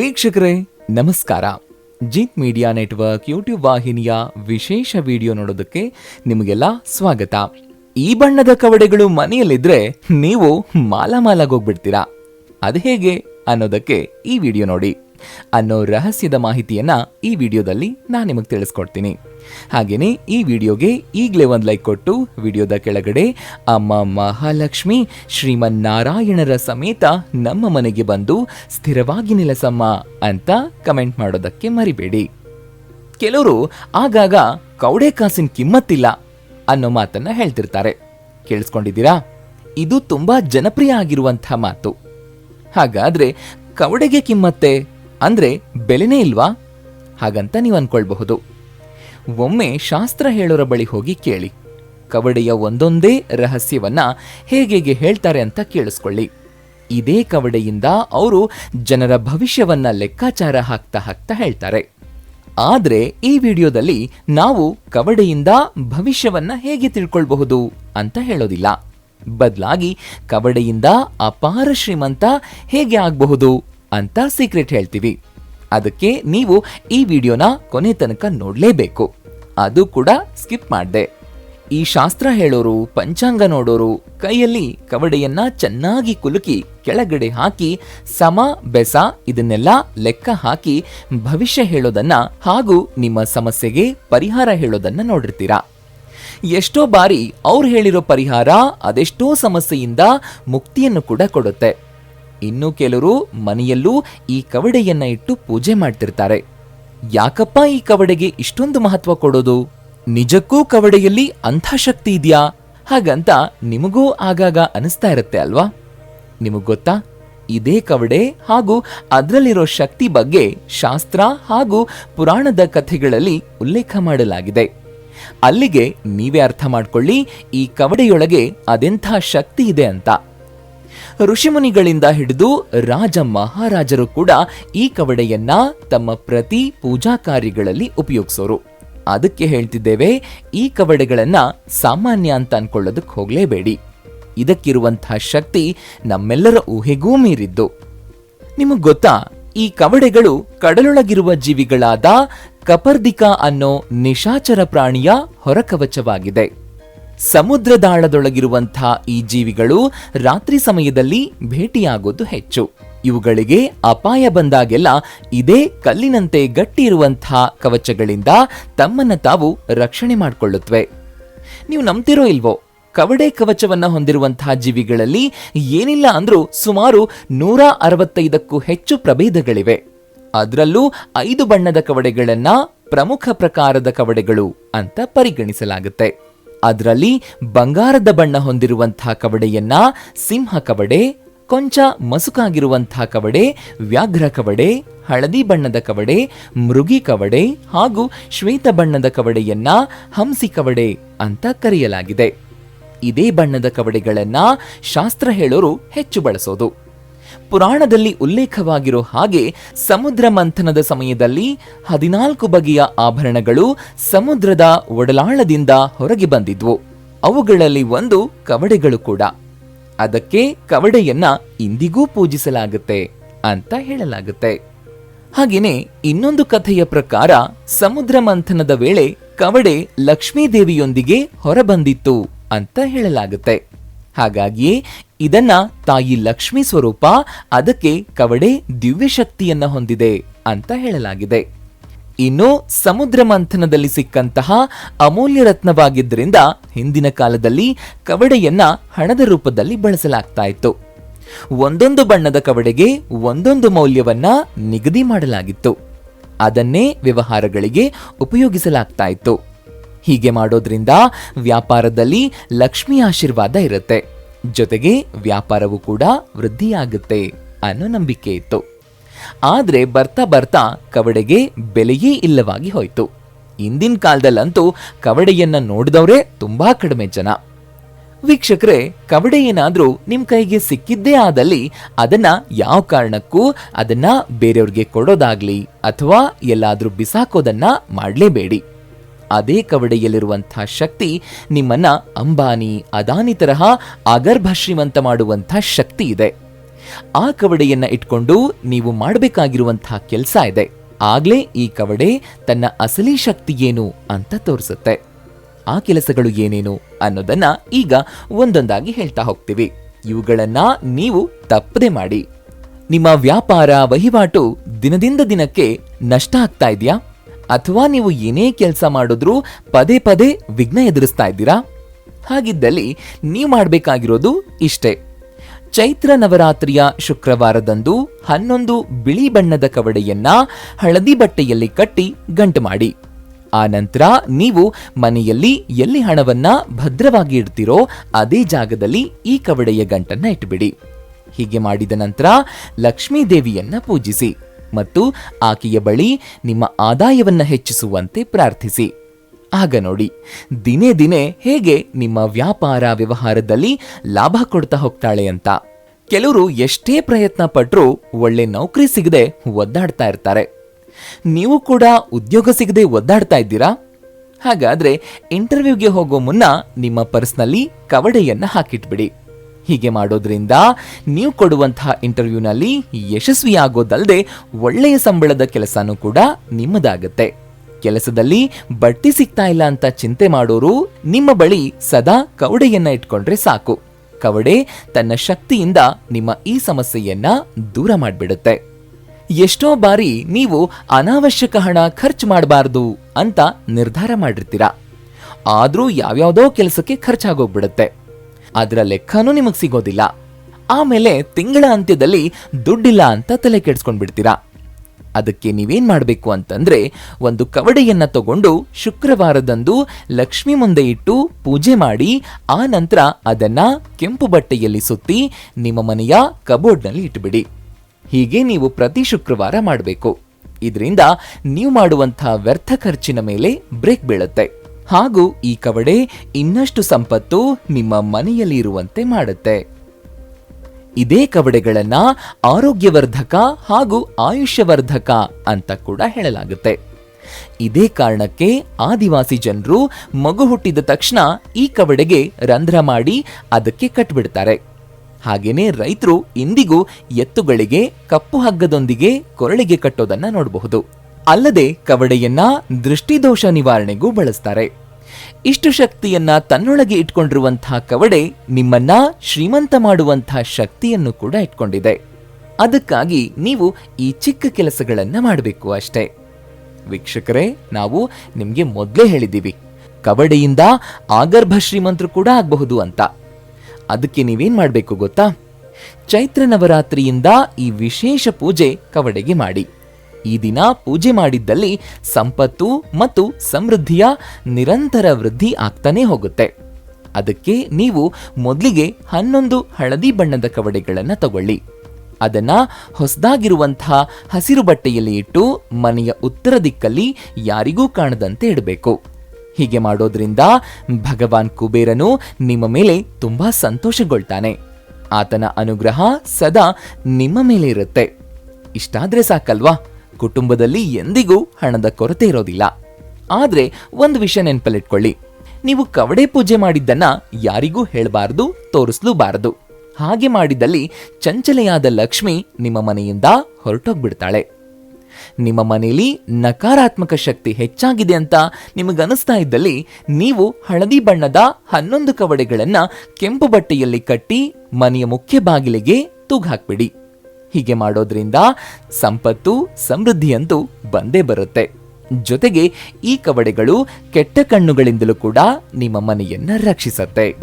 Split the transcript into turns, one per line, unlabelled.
ವೀಕ್ಷಕರೇ, ನಮಸ್ಕಾರ. ಜಿತ್ media network YouTube ವಾಹಿನಿಯ ವಿಶೇಷ ವಿಡಿಯೋ ನೋಡೋದಕ್ಕೆ ನಿಮಗೆಲ್ಲ ಸ್ವಾಗತ. ಈ ಬಣ್ಣದ ಕವಡೆಗಳು ಮನೆಯಲ್ಲಿದ್ರೆ ನೀವು ಮಾಲಾಮಾಲಾಗೋಗ್ಬಿಡ್ತೀರಾ ಅದು ಹೇಗೆ ಅನ್ನೋದಕ್ಕೆ ಈ ವಿಡಿಯೋ ನೋಡಿ. ಅನ್ನೋ ರಹಸ್ಯದ ಮಾಹಿತಿಯನ್ನ ಈ ವಿಡಿಯೋದಲ್ಲಿ ನಾನು ನಿಮಗೆ ತಿಳಿಸ್ಕೊಡ್ತೀನಿ. ಹಾಗೇನೆ ಈ ವಿಡಿಯೋಗೆ ಈಗಲೇ ಒಂದು ಲೈಕ್ ಕೊಟ್ಟು ವಿಡಿಯೋದ ಕೆಳಗಡೆ ಅಮ್ಮ ಮಹಾಲಕ್ಷ್ಮಿ ಶ್ರೀಮನ್ನಾರಾಯಣರ ಸಮೇತ ನಮ್ಮ ಮನೆಗೆ ಬಂದು ಸ್ಥಿರವಾಗಿ ನೆಲೆಸಮ್ಮ ಅಂತ ಕಮೆಂಟ್ ಮಾಡೋದಕ್ಕೆ ಮರಿಬೇಡಿ. ಕೆಲವರು ಆಗಾಗ ಕೌಡೆ ಕಾಸಿನ ಕಿಮ್ಮತ್ತಿಲ್ಲ ಅನ್ನೋ ಮಾತನ್ನ ಹೇಳ್ತಿರ್ತಾರೆ. ಕೇಳಿಸ್ಕೊಂಡಿದ್ದೀರಾ? ಇದು ತುಂಬಾ ಜನಪ್ರಿಯ ಆಗಿರುವಂಥ ಮಾತು. ಹಾಗಾದ್ರೆ ಕವಡೆಗೆ ಕಿಮ್ಮತ್ತೆ ಅಂದ್ರೆ ಬೆಲೆನೇ ಇಲ್ವಾ? ಹಾಗಂತ ನೀವು ಅನ್ಕೊಳ್ಬಹುದು. ಒಮ್ಮೆ ಶಾಸ್ತ್ರ ಹೇಳೋರ ಬಳಿ ಹೋಗಿ ಕೇಳಿ. ಕವಡೆಯ ಒಂದೊಂದೇ ರಹಸ್ಯವನ್ನ ಹೇಗೆ ಹೇಳ್ತಾರೆ ಅಂತ ಕೇಳಿಸ್ಕೊಳ್ಳಿ. ಇದೇ ಕವಡೆಯಿಂದ ಅವರು ಜನರ ಭವಿಷ್ಯವನ್ನ ಲೆಕ್ಕಾಚಾರ ಹಾಕ್ತಾ ಹಾಕ್ತಾ ಹೇಳ್ತಾರೆ. ಆದರೆ ಈ ವಿಡಿಯೋದಲ್ಲಿ ನಾವು ಕವಡೆಯಿಂದ ಭವಿಷ್ಯವನ್ನ ಹೇಗೆ ತಿಳ್ಕೊಳ್ಬಹುದು ಅಂತ ಹೇಳೋದಿಲ್ಲ. ಬದಲಾಗಿ ಕವಡೆಯಿಂದ ಅಪಾರ ಶ್ರೀಮಂತ ಹೇಗೆ ಆಗಬಹುದು ಅಂತ ಸೀಕ್ರೆಟ್ ಹೇಳ್ತೀವಿ. ಅದಕ್ಕೆ ನೀವು ಈ ವಿಡಿಯೋನ ಕೊನೆ ತನಕ ನೋಡಲೇಬೇಕು. ಅದು ಕೂಡ ಸ್ಕಿಪ್ ಮಾಡಿದೆ. ಈ ಶಾಸ್ತ್ರ ಹೇಳೋರು, ಪಂಚಾಂಗ ನೋಡೋರು ಕೈಯಲ್ಲಿ ಕವಡೆಯನ್ನ ಚೆನ್ನಾಗಿ ಕುಲುಕಿ ಕೆಳಗಡೆ ಹಾಕಿ ಸಮ, ಬೆಸ ಇದನ್ನೆಲ್ಲ ಲೆಕ್ಕ ಹಾಕಿ ಭವಿಷ್ಯ ಹೇಳೋದನ್ನ ಹಾಗೂ ನಿಮ್ಮ ಸಮಸ್ಯೆಗೆ ಪರಿಹಾರ ಹೇಳೋದನ್ನ ನೋಡಿರ್ತೀರಾ. ಎಷ್ಟೋ ಬಾರಿ ಅವ್ರು ಹೇಳಿರೋ ಪರಿಹಾರ ಅದೆಷ್ಟೋ ಸಮಸ್ಯೆಯಿಂದ ಮುಕ್ತಿಯನ್ನು ಕೂಡ ಕೊಡುತ್ತೆ. ಇನ್ನು ಕೆಲವರು ಮನೆಯಲ್ಲೂ ಈ ಕವಡೆಯನ್ನ ಇಟ್ಟು ಪೂಜೆ ಮಾಡ್ತಿರ್ತಾರೆ. ಯಾಕಪ್ಪ ಈ ಕವಡೆಗೆ ಇಷ್ಟೊಂದು ಮಹತ್ವ ಕೊಡೋದು? ನಿಜಕ್ಕೂ ಕವಡೆಯಲ್ಲಿ ಅಂಥ ಶಕ್ತಿ ಇದೆಯಾ? ಹಾಗಂತ ನಿಮಗೂ ಆಗಾಗ ಅನಿಸ್ತಾ ಇರುತ್ತೆ ಅಲ್ವಾ? ನಿಮಗ್ ಗೊತ್ತಾ? ಇದೇ ಕವಡೆ ಹಾಗೂ ಅದರಲ್ಲಿರೋ ಶಕ್ತಿ ಬಗ್ಗೆ ಶಾಸ್ತ್ರ ಹಾಗೂ ಪುರಾಣದ ಕಥೆಗಳಲ್ಲಿ ಉಲ್ಲೇಖ ಮಾಡಲಾಗಿದೆ. ಅಲ್ಲಿಗೆ ನೀವೇ ಅರ್ಥ ಮಾಡ್ಕೊಳ್ಳಿ ಈ ಕವಡೆಯೊಳಗೆ ಅದೆಂಥ ಶಕ್ತಿ ಇದೆ ಅಂತ. ಋಷಿಮುನಿಗಳಿಂದ ಹಿಡಿದು ರಾಜ ಮಹಾರಾಜರು ಕೂಡ ಈ ಕವಡೆಯನ್ನ ತಮ್ಮ ಪ್ರತಿ ಪೂಜಾ ಕಾರ್ಯಗಳಲ್ಲಿ ಉಪಯೋಗಿಸೋರು. ಅದಕ್ಕೆ ಹೇಳ್ತಿದ್ದೇವೆ, ಈ ಕವಡೆಗಳನ್ನ ಸಾಮಾನ್ಯ ಅಂತ ಅನ್ಕೊಳ್ಳೋದಕ್ಕೆ ಹೋಗಲೇಬೇಡಿ. ಇದಕ್ಕಿರುವಂತಹ ಶಕ್ತಿ ನಮ್ಮೆಲ್ಲರ ಊಹೆಗೂ ಮೀರಿದ್ದು. ನಿಮಗೆ ಗೊತ್ತಾ, ಈ ಕವಡೆಗಳು ಕಡಲೊಳಗಿರುವ ಜೀವಿಗಳಾದ ಕಪರ್ದಿಕಾ ಅನ್ನೋ ನಿಶಾಚರ ಪ್ರಾಣಿಯ ಹೊರಕವಚವಾಗಿದೆ. ಸಮುದ್ರದಾಳದೊಳಗಿರುವಂಥ ಈ ಜೀವಿಗಳು ರಾತ್ರಿ ಸಮಯದಲ್ಲಿ ಭೇಟಿಯಾಗೋದು ಹೆಚ್ಚು. ಇವುಗಳಿಗೆ ಅಪಾಯ ಬಂದಾಗೆಲ್ಲ ಇದೇ ಕಲ್ಲಿನಂತೆ ಗಟ್ಟಿ ಇರುವಂಥ ಕವಚಗಳಿಂದ ತಮ್ಮನ್ನು ತಾವು ರಕ್ಷಣೆ ಮಾಡಿಕೊಳ್ಳುತ್ತವೆ ನೀವು ನಂಬ್ತಿರೋ ಇಲ್ವೋ? ಕವಡೆ ಕವಚವನ್ನ ಹೊಂದಿರುವಂತಹ ಜೀವಿಗಳಲ್ಲಿ ಏನಿಲ್ಲ ಅಂದ್ರೂ ಸುಮಾರು ನೂರ ಅರವತ್ತೈದಕ್ಕೂ ಹೆಚ್ಚು ಪ್ರಭೇದಗಳಿವೆ. ಅದರಲ್ಲೂ ಐದು ಬಣ್ಣದ ಕವಡೆಗಳನ್ನ ಪ್ರಮುಖ ಪ್ರಕಾರದ ಕವಡೆಗಳು ಅಂತ ಪರಿಗಣಿಸಲಾಗುತ್ತೆ. ಅದರಲ್ಲಿ ಬಂಗಾರದ ಬಣ್ಣ ಹೊಂದಿರುವಂತಹ ಕವಡೆಯನ್ನ ಸಿಂಹ ಕವಡೆ, ಕೊಂಚ ಮಸುಕಾಗಿರುವಂತಹ ಕವಡೆ, ವ್ಯಾಘ್ರ ಕವಡೆ, ಹಳದಿ ಬಣ್ಣದ ಕವಡೆ, ಮೃಗಿ ಕವಡೆ ಹಾಗೂ ಶ್ವೇತ ಬಣ್ಣದ ಕವಡೆಯನ್ನ ಹಂಸಿ ಕವಡೆ ಅಂತ ಕರೆಯಲಾಗಿದೆ. ಇದೇ ಬಣ್ಣದ ಕವಡೆಗಳನ್ನ ಶಾಸ್ತ್ರ ಹೇಳೋರು ಹೆಚ್ಚು ಬಳಸೋದು. ಪುರಾಣದಲ್ಲಿ ಉಲ್ಲೇಖವಾಗಿರೋ ಹಾಗೆ ಸಮುದ್ರ ಮಂಥನದ ಸಮಯದಲ್ಲಿ ಹದಿನಾಲ್ಕು ಬಗೆಯ ಆಭರಣಗಳು ಸಮುದ್ರದ ಒಡಲಾಳದಿಂದ ಹೊರಗೆ ಬಂದಿದ್ವು. ಅವುಗಳಲ್ಲಿ ಒಂದು ಕವಡೆಗಳು ಕೂಡ. ಅದಕ್ಕೆ ಕವಡೆಯನ್ನ ಇಂದಿಗೂ ಪೂಜಿಸಲಾಗುತ್ತೆ ಅಂತ ಹೇಳಲಾಗುತ್ತೆ. ಹಾಗೆಯೇ ಇನ್ನೊಂದು ಕಥೆಯ ಪ್ರಕಾರ ಸಮುದ್ರ ಮಂಥನದ ವೇಳೆ ಕವಡೆ ಲಕ್ಷ್ಮೀದೇವಿಯೊಂದಿಗೆ ಹೊರಬಂದಿತ್ತು ಅಂತ ಹೇಳಲಾಗುತ್ತೆ. ಹಾಗಾಗಿಯೇ ಇದನ್ನ ತಾಯಿ ಲಕ್ಷ್ಮಿ ಸ್ವರೂಪ ಅದಕ್ಕೆ ಕವಡೆ ದಿವ್ಯ ಶಕ್ತಿಯನ್ನ ಹೊಂದಿದೆ ಅಂತ ಹೇಳಲಾಗಿದೆ. ಇನ್ನು ಸಮುದ್ರ ಮಂಥನದಲ್ಲಿ ಸಿಕ್ಕಂತಹ ಅಮೂಲ್ಯ ರತ್ನವಾಗಿದ್ದರಿಂದ ಹಿಂದಿನ ಕಾಲದಲ್ಲಿ ಕವಡೆಯನ್ನ ಹಣದ ರೂಪದಲ್ಲಿ ಬಳಸಲಾಗ್ತಾ ಇತ್ತು ಒಂದೊಂದು ಬಣ್ಣದ ಕವಡೆಗೆ ಒಂದೊಂದು ಮೌಲ್ಯವನ್ನ ನಿಗದಿ ಮಾಡಲಾಗಿತ್ತು. ಅದನ್ನೇ ವ್ಯವಹಾರಗಳಿಗೆ ಉಪಯೋಗಿಸಲಾಗ್ತಾ ಇತ್ತು ಹೀಗೆ ಮಾಡೋದ್ರಿಂದ ವ್ಯಾಪಾರದಲ್ಲಿ ಲಕ್ಷ್ಮಿ ಆಶೀರ್ವಾದ ಇರುತ್ತೆ. ಜೊತೆಗೆ ವ್ಯಾಪಾರವು ಕೂಡ ವೃದ್ಧಿಯಾಗುತ್ತೆ ಅನ್ನೋ ನಂಬಿಕೆ ಇತ್ತು. ಆದರೆ ಬರ್ತಾ ಬರ್ತಾ ಕವಡೆಗೆ ಬೆಲೆಯೇ ಇಲ್ಲವಾಗಿ ಹೋಯ್ತು. ಇಂದಿನ ಕಾಲದಲ್ಲಂತೂ ಕವಡೆಯನ್ನ ನೋಡಿದವರೇ ತುಂಬಾ ಕಡಿಮೆ ಜನ. ವೀಕ್ಷಕರೇ, ಕವಡೆ ಏನಾದರೂ ನಿಮ್ಮ ಕೈಗೆ ಸಿಕ್ಕಿದ್ದೇ ಆದಲ್ಲಿ ಅದನ್ನ ಯಾವ ಕಾರಣಕ್ಕೂ ಅದನ್ನ ಬೇರೆಯವ್ರಿಗೆ ಕೊಡೋದಾಗ್ಲಿ ಅಥವಾ ಎಲ್ಲಾದರೂ ಬಿಸಾಕೋದನ್ನ ಮಾಡಲೇಬೇಡಿ. ಅದೇ ಕವಡೆಯಲ್ಲಿರುವಂಥ ಶಕ್ತಿ ನಿಮ್ಮನ್ನ ಅಂಬಾನಿ, ಅದಾನಿ ತರಹ ಅಗರ್ಭ ಶ್ರೀಮಂತ ಮಾಡುವಂಥ ಶಕ್ತಿ ಇದೆ. ಆ ಕವಡೆಯನ್ನ ಇಟ್ಕೊಂಡು ನೀವು ಮಾಡಬೇಕಾಗಿರುವಂತಹ ಕೆಲಸ ಇದೆ. ಆಗ್ಲೇ ಈ ಕವಡೆ ತನ್ನ ಅಸಲಿ ಶಕ್ತಿ ಏನು ಅಂತ ತೋರಿಸುತ್ತೆ. ಆ ಕೆಲಸಗಳು ಏನೇನು ಅನ್ನೋದನ್ನ ಈಗ ಒಂದೊಂದಾಗಿ ಹೇಳ್ತಾ ಹೋಗ್ತೀವಿ. ಇವುಗಳನ್ನ ನೀವು ತಪ್ಪದೆ ಮಾಡಿ. ನಿಮ್ಮ ವ್ಯಾಪಾರ ವಹಿವಾಟು ದಿನದಿಂದ ದಿನಕ್ಕೆ ನಷ್ಟ ಆಗ್ತಾ ಇದೆಯಾ? ಅಥವಾ ನೀವು ಏನೇ ಕೆಲಸ ಮಾಡಿದ್ರೂ ಪದೇ ಪದೇ ವಿಘ್ನ ಎದುರಿಸ್ತಾ ಇದ್ದೀರಾ? ಹಾಗಿದ್ದಲ್ಲಿ ನೀವು ಮಾಡಬೇಕಾಗಿರೋದು ಇಷ್ಟೇ. ಚೈತ್ರ ನವರಾತ್ರಿಯ ಶುಕ್ರವಾರದಂದು ಹನ್ನೊಂದು ಬಿಳಿ ಬಣ್ಣದ ಕವಡೆಯನ್ನ ಹಳದಿ ಬಟ್ಟೆಯಲ್ಲಿ ಕಟ್ಟಿ ಗಂಟು ಮಾಡಿ. ಆ ನಂತರ ನೀವು ಮನೆಯಲ್ಲಿ ಎಲ್ಲಿ ಹಣವನ್ನ ಭದ್ರವಾಗಿ ಇಡ್ತಿರೋ ಅದೇ ಜಾಗದಲ್ಲಿ ಈ ಕವಡೆಯ ಗಂಟನ್ನ ಇಟ್ಬಿಡಿ. ಹೀಗೆ ಮಾಡಿದ ನಂತರ ಲಕ್ಷ್ಮೀ ದೇವಿಯನ್ನ ಪೂಜಿಸಿ. ಮತ್ತು ಆಕೆಯ ಬಳಿ ನಿಮ್ಮ ಆದಾಯವನ್ನು ಹೆಚ್ಚಿಸುವಂತೆ ಪ್ರಾರ್ಥಿಸಿ. ಆಗ ನೋಡಿ, ದಿನೇ ದಿನೇ ಹೇಗೆ ನಿಮ್ಮ ವ್ಯಾಪಾರ ವ್ಯವಹಾರದಲ್ಲಿ ಲಾಭ ಕೊಡ್ತಾ ಹೋಗ್ತಾಳೆ ಅಂತ. ಕೆಲವರು ಎಷ್ಟೇ ಪ್ರಯತ್ನ ಪಟ್ಟರೂ ಒಳ್ಳೆ ನೌಕರಿ ಸಿಗದೆ ಒದ್ದಾಡ್ತಾ ಇರ್ತಾರೆ. ನೀವು ಕೂಡ ಉದ್ಯೋಗ ಸಿಗದೆ ಒದ್ದಾಡ್ತಾ ಇದ್ದೀರಾ? ಹಾಗಾದ್ರೆ ಇಂಟರ್ವ್ಯೂಗೆ ಹೋಗೋ ಮುನ್ನ ನಿಮ್ಮ ಪರ್ಸ್ನಲ್ಲಿ ಕವಡೆಯನ್ನು ಹಾಕಿಟ್ಬಿಡಿ. ಹೀಗೆ ಮಾಡೋದ್ರಿಂದ ನೀವು ಕೊಡುವಂತಹ ಇಂಟರ್ವ್ಯೂನಲ್ಲಿ ಯಶಸ್ವಿಯಾಗೋದಲ್ಲದೆ ಒಳ್ಳೆಯ ಸಂಬಳದ ಕೆಲಸನೂ ಕೂಡ ನಿಮ್ಮದಾಗತ್ತೆ. ಕೆಲಸದಲ್ಲಿ ಬಡ್ತಿ ಸಿಗ್ತಾ ಇಲ್ಲ ಅಂತ ಚಿಂತೆ ಮಾಡೋರು ನಿಮ್ಮ ಬಳಿ ಸದಾ ಕವಡೆಯನ್ನ ಇಟ್ಕೊಂಡ್ರೆ ಸಾಕು. ಕವಡೆ ತನ್ನ ಶಕ್ತಿಯಿಂದ ನಿಮ್ಮ ಈ ಸಮಸ್ಯೆಯನ್ನ ದೂರ ಮಾಡಿಬಿಡುತ್ತೆ. ಎಷ್ಟೋ ಬಾರಿ ನೀವು ಅನಾವಶ್ಯಕ ಹಣ ಖರ್ಚು ಮಾಡಬಾರದು ಅಂತ ನಿರ್ಧಾರ ಮಾಡಿರ್ತೀರಾ. ಆದ್ರೂ ಯಾವ್ಯಾವುದೋ ಕೆಲಸಕ್ಕೆ ಖರ್ಚಾಗೋಗ್ಬಿಡುತ್ತೆ. ಅದರ ಲೆಕ್ಕನೂ ನಿಮಗೆ ಸಿಗೋದಿಲ್ಲ. ಆಮೇಲೆ ತಿಂಗಳ ಅಂತ್ಯದಲ್ಲಿ ದುಡ್ಡಿಲ್ಲ ಅಂತ ತಲೆ ಕೆಡ್ಸ್ಕೊಂಡ್ಬಿಡ್ತೀರಾ? ಅದಕ್ಕೆ ನೀವೇನು ಮಾಡಬೇಕು ಅಂತಂದ್ರೆ ಒಂದು ಕವಡೆಯನ್ನು ತಗೊಂಡು ಶುಕ್ರವಾರದಂದು ಲಕ್ಷ್ಮಿ ಮುಂದೆ ಇಟ್ಟು ಪೂಜೆ ಮಾಡಿ, ಆ ನಂತರ ಅದನ್ನ ಕೆಂಪು ಬಟ್ಟೆಯಲ್ಲಿ ಸುತ್ತಿ ನಿಮ್ಮ ಮನೆಯ ಕಬೋರ್ಡ್ನಲ್ಲಿ ಇಟ್ಬಿಡಿ. ಹೀಗೆ ನೀವು ಪ್ರತಿ ಶುಕ್ರವಾರ ಮಾಡಬೇಕು. ಇದರಿಂದ ನೀವು ಮಾಡುವಂಥ ವ್ಯರ್ಥ ಖರ್ಚಿನ ಮೇಲೆ ಬ್ರೇಕ್ ಬೀಳುತ್ತೆ. ಹಾಗೂ ಈ ಕವಡೆ ಇನ್ನಷ್ಟು ಸಂಪತ್ತು ನಿಮ್ಮ ಮನೆಯಲ್ಲಿ ಇರುವಂತೆ ಮಾಡುತ್ತೆ. ಇದೇ ಕವಡೆಗಳನ್ನ ಆರೋಗ್ಯವರ್ಧಕ ಹಾಗೂ ಆಯುಷ್ಯವರ್ಧಕ ಅಂತ ಕೂಡ ಹೇಳಲಾಗುತ್ತೆ. ಇದೇ ಕಾರಣಕ್ಕೆ ಆದಿವಾಸಿ ಜನರು ಮಗು ಹುಟ್ಟಿದ ತಕ್ಷಣ ಈ ಕವಡೆಗೆ ರಂಧ್ರ ಮಾಡಿ ಅದಕ್ಕೆ ಕಟ್ಬಿಡ್ತಾರೆ. ಹಾಗೇನೆ ರೈತರು ಇಂದಿಗೂ ಎತ್ತುಗಳಿಗೆ, ಕಪ್ಪು ಹಗ್ಗದೊಂದಿಗೆ ಕೊರಳಿಗೆ ಕಟ್ಟೋದನ್ನ ನೋಡಬಹುದು. ಅಲ್ಲದೆ ಕವಡೆಯನ್ನ ದೃಷ್ಟಿದೋಷ ನಿವಾರಣೆಗೂ ಬಳಸ್ತಾರೆ. ಇಷ್ಟು ಶಕ್ತಿಯನ್ನ ತನ್ನೊಳಗೆ ಇಟ್ಕೊಂಡಿರುವಂತಹ ಕವಡೆ ನಿಮ್ಮನ್ನ ಶ್ರೀಮಂತ ಮಾಡುವಂತಹ ಶಕ್ತಿಯನ್ನು ಕೂಡ ಇಟ್ಕೊಂಡಿದೆ. ಅದಕ್ಕಾಗಿ ನೀವು ಈ ಚಿಕ್ಕ ಕೆಲಸಗಳನ್ನ ಮಾಡಬೇಕು ಅಷ್ಟೇ. ವೀಕ್ಷಕರೇ, ನಾವು ನಿಮಗೆ ಮೊದಲೇ ಹೇಳಿದ್ದೀವಿ, ಕವಡೆಯಿಂದ ಆಗರ್ಭ ಶ್ರೀಮಂತರು ಕೂಡ ಆಗಬಹುದು ಅಂತ. ಅದಕ್ಕೆ ನೀವೇನ್ ಮಾಡಬೇಕು ಗೊತ್ತಾ? ಚೈತ್ರ ನವರಾತ್ರಿಯಿಂದ ಈ ವಿಶೇಷ ಪೂಜೆ ಕವಡೆಗೆ ಮಾಡಿ. ಈ ದಿನ ಪೂಜೆ ಮಾಡಿದ್ದಲ್ಲಿ ಸಂಪತ್ತು ಮತ್ತು ಸಮೃದ್ಧಿಯ ನಿರಂತರ ವೃದ್ಧಿ ಆಗ್ತಾನೆ ಹೋಗುತ್ತೆ. ಅದಕ್ಕೆ ನೀವು ಮೊದಲಿಗೆ ಹನ್ನೊಂದು ಹಳದಿ ಬಣ್ಣದ ಕವಡೆಗಳನ್ನು ತಗೊಳ್ಳಿ. ಅದನ್ನ ಹೊಸದಾಗಿರುವಂತಹ ಹಸಿರು ಬಟ್ಟೆಯಲ್ಲಿ ಇಟ್ಟು ಮನೆಯ ಉತ್ತರ ದಿಕ್ಕಲ್ಲಿ ಯಾರಿಗೂ ಕಾಣದಂತೆ ಇಡಬೇಕು. ಹೀಗೆ ಮಾಡೋದ್ರಿಂದ ಭಗವಾನ್ ಕುಬೇರನು ನಿಮ್ಮ ಮೇಲೆ ತುಂಬಾ ಸಂತೋಷಗೊಳ್ತಾನೆ. ಆತನ ಅನುಗ್ರಹ ಸದಾ ನಿಮ್ಮ ಮೇಲೆ ಇರುತ್ತೆ. ಇಷ್ಟಾದ್ರೆ ಸಾಕಲ್ವಾ? ಕುಟುಂಬದಲ್ಲಿ ಎಂದಿಗೂ ಹಣದ ಕೊರತೆ ಇರೋದಿಲ್ಲ. ಆದ್ರೆ ಒಂದು ವಿಷಯ ನೆನಪಲ್ಲಿಟ್ಕೊಳ್ಳಿ. ನೀವು ಕವಡೆ ಪೂಜೆ ಮಾಡಿದ್ದನ್ನ ಯಾರಿಗೂ ಹೇಳಬಾರದು, ತೋರಿಸ್ಲೂಬಾರದು. ಹಾಗೆ ಮಾಡಿದಲ್ಲಿ ಚಂಚಲೆಯಾದ ಲಕ್ಷ್ಮಿ ನಿಮ್ಮ ಮನೆಯಿಂದ ಹೊರಟೋಗ್ಬಿಡ್ತಾಳೆ. ನಿಮ್ಮ ಮನೆಯಲ್ಲಿ ನಕಾರಾತ್ಮಕ ಶಕ್ತಿ ಹೆಚ್ಚಾಗಿದೆ ಅಂತ ನಿಮಗನಿಸ್ತಾ ಇದ್ದಲ್ಲಿ ನೀವು ಹಳದಿ ಬಣ್ಣದ ಹನ್ನೊಂದು ಕವಡೆಗಳನ್ನ ಕೆಂಪು ಬಟ್ಟೆಯಲ್ಲಿ ಕಟ್ಟಿ ಮನೆಯ ಮುಖ್ಯ ಬಾಗಿಲಿಗೆ ತೂಗಾಕ್ಬಿಡಿ. ಹೀಗೆ ಮಾಡೋದ್ರಿಂದ ಸಂಪತ್ತು, ಸಮೃದ್ಧಿಯಂತೂ ಬಂದೇ ಬರುತ್ತೆ. ಜೊತೆಗೆ ಈ ಕವಡೆಗಳು ಕೆಟ್ಟ ಕಣ್ಣುಗಳಿಂದಲೂ ಕೂಡ ನಿಮ್ಮ ಮನೆಯನ್ನ ರಕ್ಷಿಸತ್ತೆ.